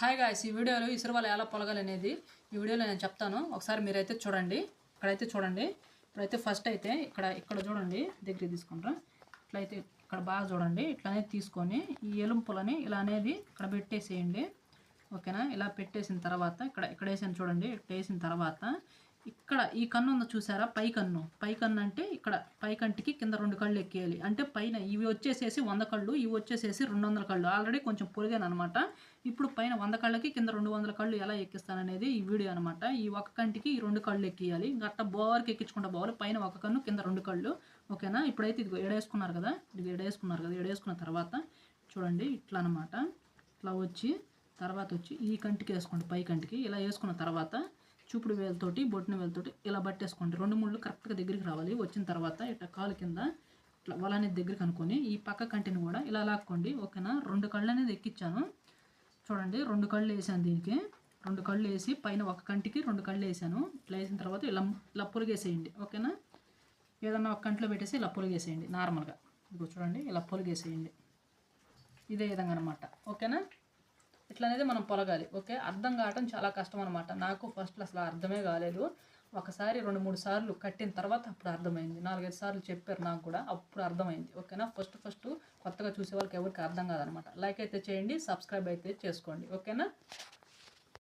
Hi guys ఈ వీడియోలో ఇసురువాలు ఎలా పొలగాలి అనేది ఈ వీడియోలో నేను చెప్తాను. ఒకసారి మీరైతే చూడండి. ఇక్కడైతే చూడండి. ఇప్పుడైతే ఫస్ట్ అయితే ఇక్కడ ఇక్కడ చూడండి. దగ్గర తీసుకుంటాం. ఇట్లయితే ఇక్కడ బాగా చూడండి. ఇట్లా అనేది తీసుకొని ఈ ఎలుంపులని ఇలా అనేది ఇక్కడ పెట్టేసేయండి. ఓకేనా? ఇలా పెట్టేసిన తర్వాత ఇక్కడ ఇక్కడ వేసాను చూడండి. ఇక్కడ వేసిన తర్వాత ఇక్కడ ఈ కన్ను ఉందో చూసారా? పై కన్ను. పై కన్ను అంటే ఇక్కడ పై కంటికి కింద రెండు కళ్ళు ఎక్కేయాలి. అంటే పైన ఇవి వచ్చేసేసి వంద కళ్ళు ఇవి వచ్చేసేసి రెండు వందల కళ్ళు. ఆల్రెడీ కొంచెం పొరిగాను అనమాట ఇప్పుడు పైన వంద కళ్ళకి కింద రెండు వందల కళ్ళు ఎలా ఎక్కిస్తాననేది ఈ వీడియో అనమాట ఈ ఒక కంటికి ఈ రెండు కళ్ళు ఎక్కియాలి. గట్ట బోర్కి ఎక్కించుకుంటా పోవాలి పైన ఒక కన్ను కింద రెండు కళ్ళు. ఓకేనా? ఇప్పుడైతే ఇది ఎడేసుకున్నారు కదా? ఇది ఎడేసుకున్నారు కదా? ఎడేసుకున్న తర్వాత చూడండి ఇట్లా అనమాట ఇట్లా వచ్చి తర్వాత వచ్చి ఈ కంటికి వేసుకోండి. పై కంటికి. ఇలా వేసుకున్న తర్వాత చూపుడు వేలతోటి బొట్టిన వేలతోటి ఇలా పట్టేసుకోండి రెండు ముళ్ళు కరెక్ట్గా దగ్గరికి రావాలి. వచ్చిన తర్వాత ఇట్లా కాలు కింద ఇట్లా వల అనేది దగ్గరికి అనుకొని ఈ పక్క కంటిని కూడా ఇలా లాక్కోండి. ఓకేనా? రెండు కళ్ళు అనేది ఎక్కించాను చూడండి రెండు కళ్ళు వేసాను దీనికి. రెండు కళ్ళు వేసి పైన ఒక కంటికి రెండు కళ్ళు వేసాను. ఇట్లా వేసిన తర్వాత ఇలా ఇలా పొలిగేసేయండి. ఓకేనా? ఏదన్నా ఒక కంట్లో పెట్టేసి ఇలా పొలిగేసేయండి నార్మల్గా. ఇదిగో చూడండి ఇలా పొలిగేసేయండి. ఇదే విధంగా అనమాట ఓకేనా? ఇట్లా అనేది మనం పొలగాలి ఓకే? అర్థం కావటం చాలా కష్టం అనమాట నాకు ఫస్ట్ అసలు అర్థమే కాలేదు. ఒకసారి రెండు మూడు సార్లు కట్టిన తర్వాత అప్పుడు అర్థమైంది. నాలుగైదు సార్లు చెప్పారు నాకు కూడా అప్పుడు అర్థమైంది ఓకేనా? ఫస్ట్ ఫస్ట్ కొత్తగా చూసే వాళ్ళకి ఎవరికి అర్థం కాదనమాట లైక్ అయితే చేయండి సబ్స్క్రైబ్ అయితే చేసుకోండి ఓకేనా?